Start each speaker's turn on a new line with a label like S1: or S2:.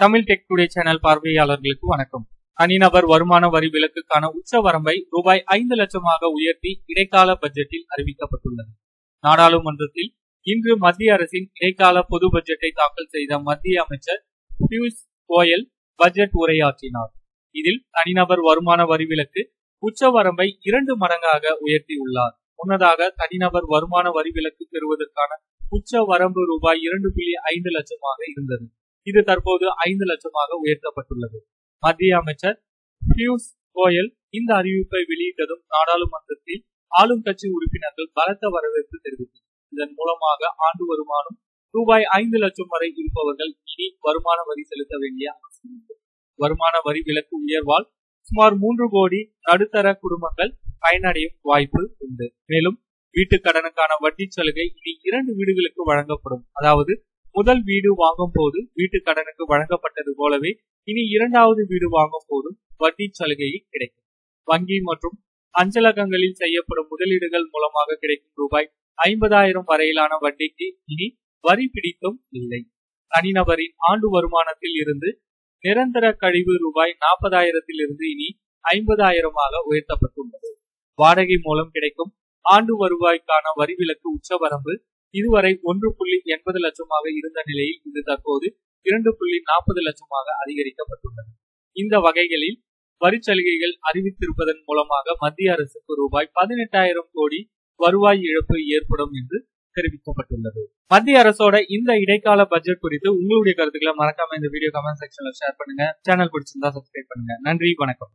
S1: Tamil tech today channel பார்வையாளர்களுக்கு வணக்கம். தனிநபர் வருமான வரி விலக்குக்கான உச்ச வரம்பை ரூபாய் ஐந்து லட்சமாக உயர்த்தி இடைக்கால பட்ஜெட்டில் அறிவிக்கப்பட்டுள்ளது. நாடாளுமன்றத்தில் இன்று மத்திய அரசின் இடைக்கால பொது பட்ஜெட்டை தாக்கல் செய்த மத்திய அமைச்சர் பியூஷ் கோயல் பட்ஜெட் உரையாற்றினார். இதில் தனிநபர் வருமான வரி விலக்கு உச்ச வரம்பை இரண்டு மடங்காக உயர்த்தியுள்ளார் முன்னதாக தனிநபர் வருமான வரி விலக்கு பெறுவதற்கான உச்ச வரம்பு ரூபாய் இரண்டு புள்ளி ஐந்து லட்சமாக இருந்தது. இது தற்போது ஐந்து லட்சமாக உயர்த்தப்பட்டுள்ளது. மத்திய அமைச்சர் பியூஷ் கோயல் இந்த அறிவிப்பை வெளியிட்டதும் நாடாளுமன்றத்தில் ஆளும் கட்சி உறுப்பினர்கள் பலத்த வரவேற்பு தெரிவித்தனர். இதன் மூலமாக ஆண்டு வருமானம் ரூபாய் ஐந்து லட்சம் வரை இருப்பவர்கள் இனி வருமான வரி செலுத்த வேண்டிய அவசியம் வருமான வரி விலக்கு உயர்வால் சுமார் மூன்று கோடி நடுத்தர குடும்பங்கள் பயனடையும் வாய்ப்பு உண்டு. மேலும் வீட்டு கடனுக்கான வட்டி சலுகை இனி இரண்டு வீடுகளுக்கு வழங்கப்படும். அதாவது முதல் வீடு வாங்கும் போது வீட்டு கடனுக்கு வழங்கப்பட்டது போலவே இனி இரண்டாவது வீடு வாங்கும் போதும் வட்டி சலுகையில் கிடைக்கும். வங்கி மற்றும் அஞ்சலகங்களில் செய்யப்படும் முதலீடுகள் மூலமாக கிடைக்கும் ரூபாய் ஐம்பதாயிரம் வரையிலான வட்டிக்கு இனி வரி பிடித்தும் இல்லை. தனிநபரின் ஆண்டு வருமானத்தில் இருந்து நிரந்தர கழிவு ரூபாய் நாற்பதாயிரத்தில் இருந்து இனி ஐம்பதாயிரமாக உயர்த்தப்பட்டுள்ளது. வாடகை மூலம் கிடைக்கும் ஆண்டு வருவாய்க்கான வரி விலக்கு உச்சவரம்பு இதுவரை ஒன்று புள்ளி எண்பது லட்சமாக இருந்த நிலையில் இது தற்போது இரண்டு புள்ளி நாற்பது லட்சமாக அதிகரிக்கப்பட்டுள்ளது. இந்த வகைகளில் வரி சலுகைகள் அறிவித்திருப்பதன் மூலமாக மத்திய அரசுக்கு ரூபாய் பதினெட்டாயிரம் கோடி வருவாய் இழப்பு ஏற்படும் என்று தெரிவிக்கப்பட்டுள்ளது. மத்திய அரசோட இந்த இடைக்கால பட்ஜெட் குறித்து உங்களுடைய கருத்துக்களை மறக்காம இந்த வீடியோ கமெண்ட் செக்ஷன்ல ஷேர் பண்ணுங்க. சேனல் பிடிச்சிருந்தா சப்ஸ்கிரைப் பண்ணுங்க. நன்றி வணக்கம்.